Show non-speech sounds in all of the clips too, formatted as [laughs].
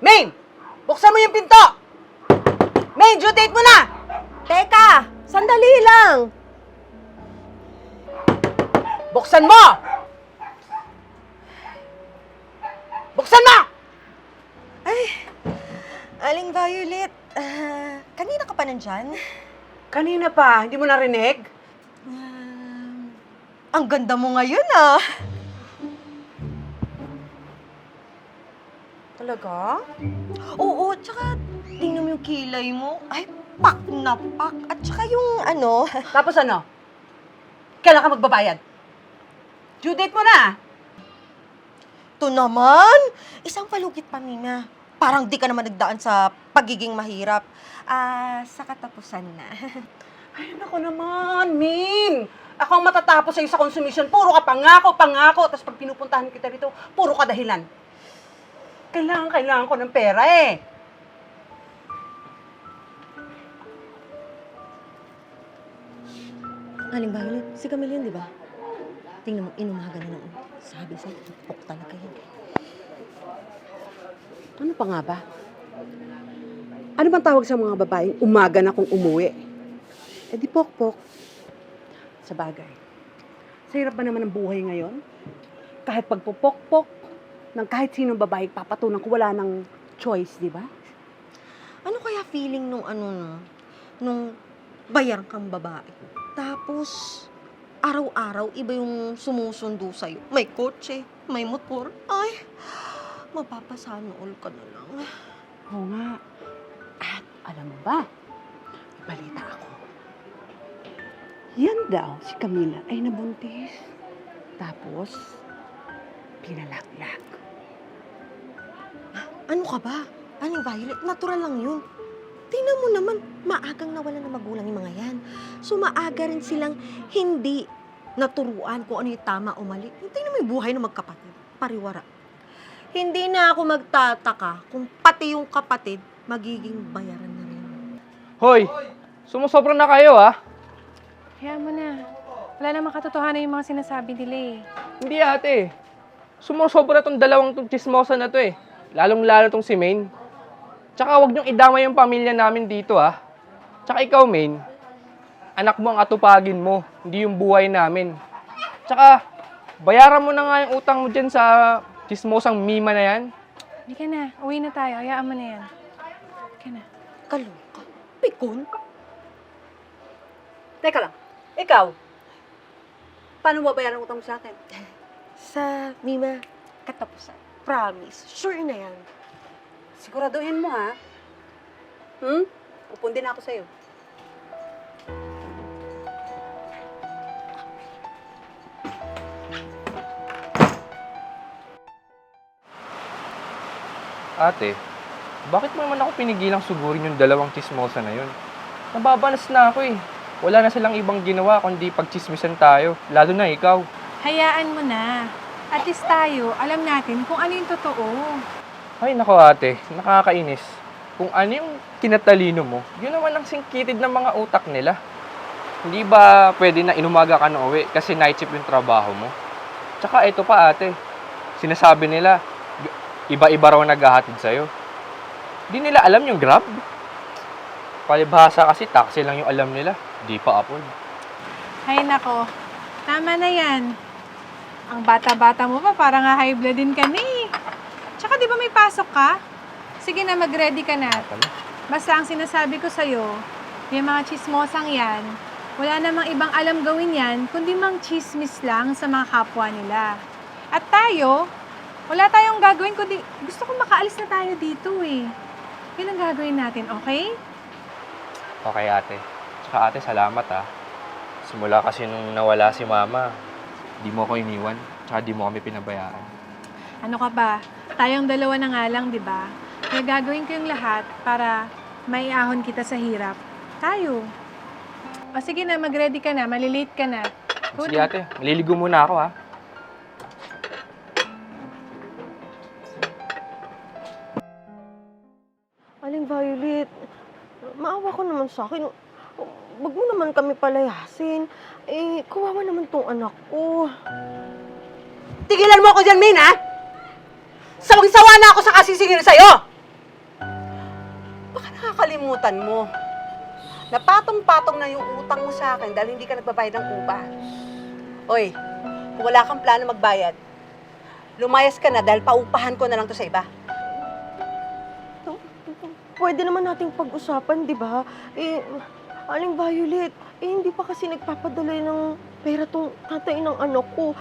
Main! Buksan mo yung pinto! Main, due date mo na! Teka, sandali lang. Buksan mo! Buksan mo! Aling Violet, ah, kanina ka pa nandyan? Kanina pa, hindi mo narinig? Um, ang ganda mo ngayon ah. Talaga? Oo, tsaka tingnan mo yung kilay mo. Ay, pak na pak. At tsaka yung ano, [laughs] Tapos ano? Kailan ka magbabayad? Due date mo na! to naman. Isang palugit pa, Mina. Parang di ka naman nagdaan sa pagiging mahirap. Ah, sa katapusan na. [laughs] Ay, naku naman, Min! Ako ang matatapos sa'yo sa consumption. Puro ka pangako, pangako. Tapos pag pinupuntahan kita dito, puro ka dahilan. Kailangan, kailangan ko ng pera eh. Aling Violet, si Camille yun, di ba? Tingnan mo, inumaga na ng sabi sa'yo, pok talaga yun. Ano pa nga ba? Ano bang tawag sa mga babaeng umaga na kung umuwi? Eh di pokpok. Sa bagay. Sa hirap ba naman ng buhay ngayon? Kahit pagpupokpok ng kahit sinong babae, papatunan ko wala ng choice, di ba? Ano kaya feeling nung ano no, nung bayar kang babae? Tapos, araw-araw, iba yung sumusundo sa'yo. May kotse, may motor. Ay, mapapasana all ka na lang. Oo nga. At alam mo ba, balita ako. Yan daw, si Camila ay nabuntis. Tapos, pinalakyak. Ano ka ba? Anong Violet? Natural lang yun. Tingnan mo naman, maagang nawala ng magulang yung mga yan. So maaga rin silang hindi naturuan kung ano yung tama o mali. Tingnan mo yung buhay ng magkapatid. Pariwara. Hindi na ako magtataka kung pati yung kapatid magiging bayaran na rin. Hoy, sumusobra na kayo ah. Kaya mo na. Wala namang katotohanan yung mga sinasabi nila eh. Hindi ate. Sumusobra tong dalawang tong chismosa na to eh. Lalong-lalo tong si Maine. Tsaka wag niyong idamay yung pamilya namin dito ah. Tsaka ikaw, Maine, anak mo ang atupagin mo, hindi yung buhay namin. Tsaka, bayaran mo na nga yung utang mo dyan sa chismosang Mima na yan. Hindi ka na. Uwi na tayo. Hayaan mo na yan. Hindi ka na. Kaloka. Pikon. Teka lang, ikaw, paano mabayaran ang utang mo sa akin? Sa Mima, katapusan. Promise. Sure na yan. Siguraduhin mo ha. Hmm? Pupundi na ako sa'yo. Ate, bakit mo naman ako pinigilang sugurin yung dalawang chismosa na yun? Nababanas na ako eh. Wala na silang ibang ginawa kundi pagchismisan tayo. Lalo na ikaw. Hayaan mo na. At least tayo, alam natin kung ano yung totoo. Ay, nako ate, nakakainis. Kung ano yung kinatalino mo, yun naman ang singkitid ng mga utak nila. Hindi ba pwede na inumaga ka na uwi kasi night shift yung trabaho mo? Tsaka ito pa ate, sinasabi nila, iba-iba raw naghahatid sa'yo. Hindi nila alam yung grab. Palibhasa kasi taxi lang yung alam nila, di pa apod. Hay nako. Tama na yan. Ang bata-bata mo pa, parang nga high blood din ka na eh. Tsaka di ba may pasok ka? Sige na, mag-ready ka na. Basta ang sinasabi ko sa'yo, yung mga chismosang yan, wala namang ibang alam gawin yan, kundi mang chismis lang sa mga kapwa nila. At tayo, wala tayong gagawin, kundi gusto ko makaalis na tayo dito eh. Yun ang gagawin natin, okay? Okay ate. Tsaka ate, salamat ah. Simula kasi nung nawala si mama, di mo ako iniwan. Tsaka di mo kami pinabayaan. Ano ka ba? Tayong dalawa na nga lang, di ba? Kaya gagawin ko yung lahat para maiahon kita sa hirap. Tayo. O sige na, mag-ready ka na. Malilate ka na. Sige na. ate, maliligo muna ako ha. Aling Violet, maawa ko naman sa akin. Wag mo naman kami palayasin. Eh, kawawa naman tong anak ko. Tigilan mo ako dyan, Min, ha? Sawang-sawa na ako sa kasisingil sa'yo! Nakakalimutan mo. Napatong-patong na yung utang mo sa akin dahil hindi ka nagbabayad ng upa. Oy, kung wala kang plano magbayad, lumayas ka na dahil paupahan ko na lang to sa iba. Pwede naman nating pag-usapan, di ba? Eh, Aling Violet, eh, hindi pa kasi nagpapadala ng pera tong tatay ng anak ko.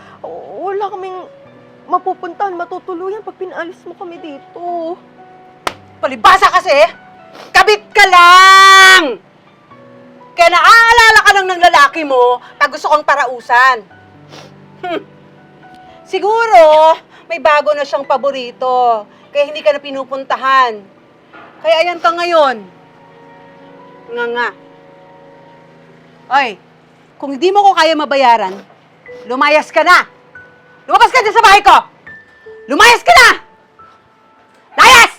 Wala kaming mapupuntahan, matutuluyan pag pinaalis mo kami dito. Palibasa kasi, kabit ka lang! Kaya naaalala ka lang ng lalaki mo pag gusto kong parausan. Hmm. Siguro, may bago na siyang paborito, kaya hindi ka na pinupuntahan. Kaya ayan ka ngayon. Nga nga. Oy, kung hindi mo ko kaya mabayaran, lumayas ka na! Lumabas ka dyan sa bahay ko! Lumayas ka na! Layas!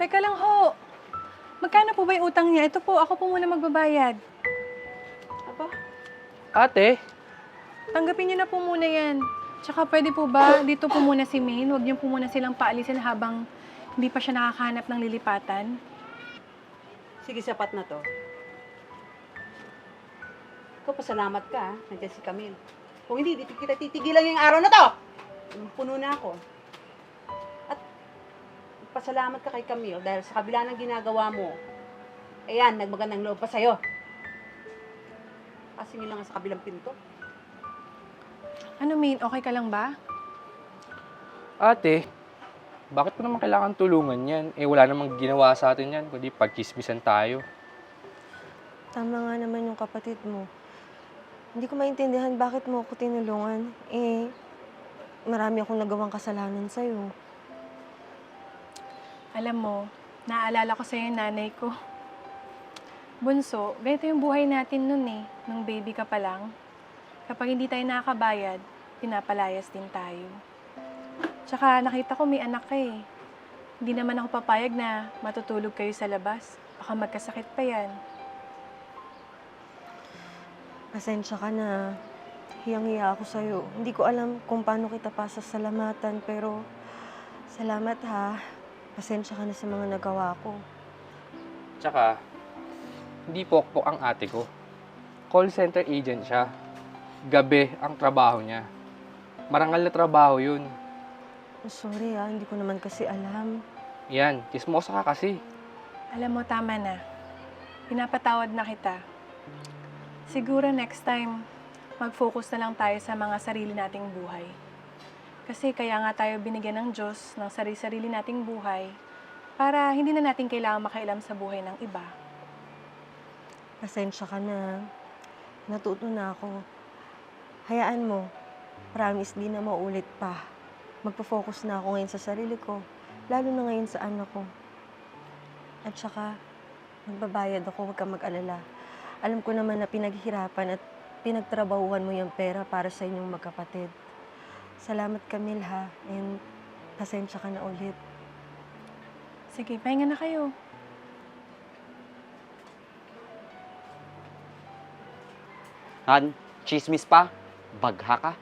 Teka lang ho. Magkano po ba yung utang niya? Ito po, ako po muna magbabayad. Aba, Ate, Tanggapin niyo na po muna yan. Tsaka pwede po ba, dito po muna si Maine, huwag niyo po muna silang paalisin habang hindi pa siya nakakahanap ng lilipatan. Sige, sapat na to. Ikaw, pasalamat ka, ha? Nandiyan si Camille. Kung hindi, di kita titigilan yung araw na to! Puno na ako. At pasalamat ka kay Camille dahil sa kabila ng ginagawa mo, ayan, nagmagandang loob pa sa'yo. Kasi lang nga sa kabilang pinto. Ano, Maine, okay ka lang ba? ate, bakit mo naman kailangan tulungan yan? Eh, wala namang ginawa sa atin yan, kundi pagkismisan tayo. Tama nga naman yung kapatid mo. Hindi ko maintindihan bakit mo ako tinulungan. Eh, marami akong nagawang kasalanan sa'yo. Alam mo, naaalala ko sa'yo yung nanay ko. Bunso, ganito yung buhay natin nun eh, nung baby ka pa lang. Kapag hindi tayo nakakabayad, pinapalayas din tayo. Tsaka nakita ko may anak ka eh. Hindi naman ako papayag na matutulog kayo sa labas. Baka magkasakit pa yan. Pasensya ka na. Hiyang-hiya ako sa'yo. Hindi ko alam kung paano kita pasasalamatan, pero salamat ha. Pasensya ka na sa mga nagawa ko. Tsaka, hindi pokpok ang ate ko. Call center agent siya. Gabi ang trabaho niya. Marangal na trabaho yun. Oh, Sorry ha, hindi ko naman kasi alam. Yan, kismosa ka kasi. Alam mo, tama na. Pinapatawad na kita. Siguro next time, mag-focus na lang tayo sa mga sarili nating buhay. Kasi kaya nga tayo binigyan ng Diyos ng sarili-sarili nating buhay para hindi na natin kailangan makailam sa buhay ng iba. Pasensya ka na. Natuto na ako. Hayaan mo. Promise, di na maulit pa. Magpo-focus na ako ngayon sa sarili ko. Lalo na ngayon sa anak ko. At saka, magbabayad ako, huwag kang mag-alala. Alam ko naman na pinaghirapan at pinagtrabahuhan mo yung pera para sa inyong magkapatid. Salamat, Camille, ha? And pasensya ka na ulit. Sige, pahinga na kayo. Han, chismis pa? Bagha ka?